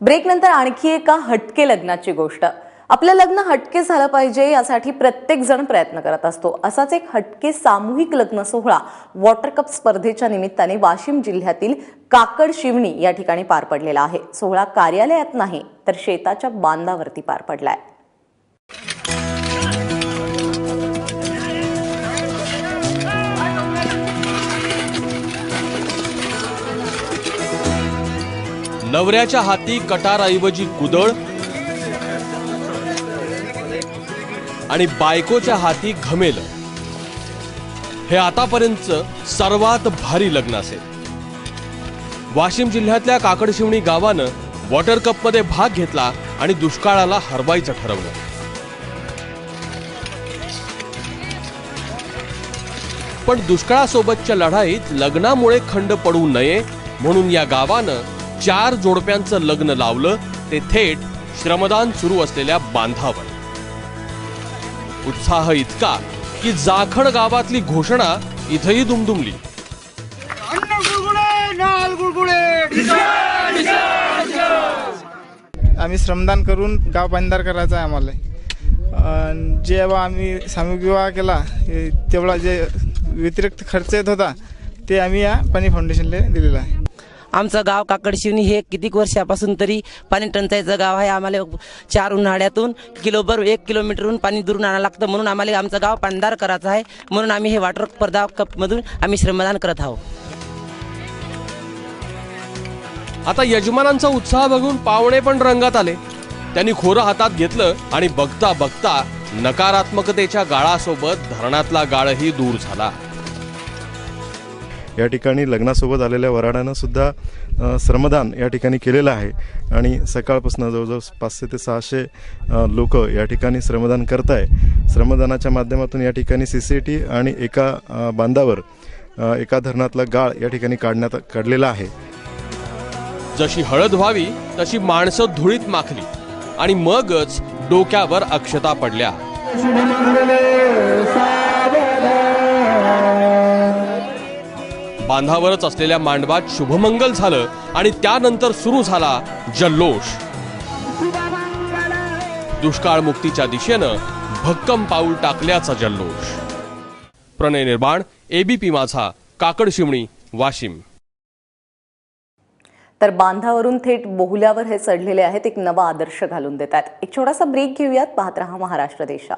ब्रेकनंतर आणखी एका हटके लग्नाची गोष्ट. आपलं लग्न हटके झालं पाहिजे यासाठी प्रत्येक जण प्रयत्न करत असतो. असाच एक हटके सामूहिक लग्न सोहळा वॉटर कप स्पर्धेच्या निमित्ताने वाशिम जिल्ह्यातील काकड शिवणी या ठिकाणी पार पडलेला आहे. सोहळा कार्यालयात नाही तर शेताच्या बांधावरती पार पडलाय. नवऱ्याच्या हाती कटारऐवजी कुदळ आणि बायकोच्या हाती घमेल. हे आतापर्यंत सर्वात भारी लग्न असेल. वाशिम जिल्ह्यातल्या काकडशिवणी गावानं वॉटर कपमध्ये भाग घेतला आणि दुष्काळाला हरवायचं ठरवलं. पण दुष्काळासोबतच्या लढाईत लग्नामुळे खंड पडू नये म्हणून या गावानं चार जोडप्यांचं लग्न लावलं ते थेट श्रमदान सुरू असलेल्या बांधावर. उत्साह इतका की जाखड गावातली घोषणा इथंही दुमदुमली. आम्ही श्रमदान करून गाव बांधार करायचं आहे आम्हाला. जेव्हा आम्ही सामूहिक विवाह केला तेवढा जे व्यतिरिक्त खर्च येत होता ते आम्ही या पाणी फाउंडेशनला दिलेला आहे. आमचं गाव काकडशिवनी हे कितीक वर्षापासून तरी पाणी टंचाईचं गाव आहे. आम्हाला चार उन्हाळ्यातून किलोभर एक किलोमीटरहून पाणी दुरून आणावं लागतं. म्हणून आम्हाला आमचं गाव पाणदार करायचं आहे. म्हणून आम्ही हे वॉटर स्पर्धा कपमधून आम्ही श्रमदान करत आहोत. आता यजमानांचा उत्साह बघून पाहुणे पण रंगात आले. त्यांनी खोरं हातात घेतलं आणि बघता बघता नकारात्मकतेच्या गाळासोबत धरणातला गाळही दूर झाला. या ठिकाणी लग्नासोबत आलेल्या वराडानं सुद्धा श्रमदान या ठिकाणी केलेलं आहे. आणि सकाळपासून जवळजवळ पाचशे ते सहाशे लोक या ठिकाणी श्रमदान करत आहे श्रमदानाच्या माध्यमातून या ठिकाणी सी सी टी आणि एका बांधावर एका धरणातला गाळ या ठिकाणी काढण्यात काढलेला आहे. जशी हळद व्हावी तशी माणसं धुळीत माखली आणि मगच डोक्यावर अक्षता पडल्या. बांधावरच असलेल्या मांडवात शुभमंगल झालं आणि त्यानंतर सुरू झाला जल्लोष. दुष्काळ मुक्तीच्या दिशेनं भक्कम पाऊल टाकल्याचा जल्लोष. प्रणय निर्माण एबीपी माझा काकड शिवणी वाशिम. तर बांधावरून थेट बोहुल्यावर हे चढलेले आहेत एक नवा आदर्श घालून देतात. एक छोटासा ब्रेक घेऊयात पाहत रहा महाराष्ट्र देशा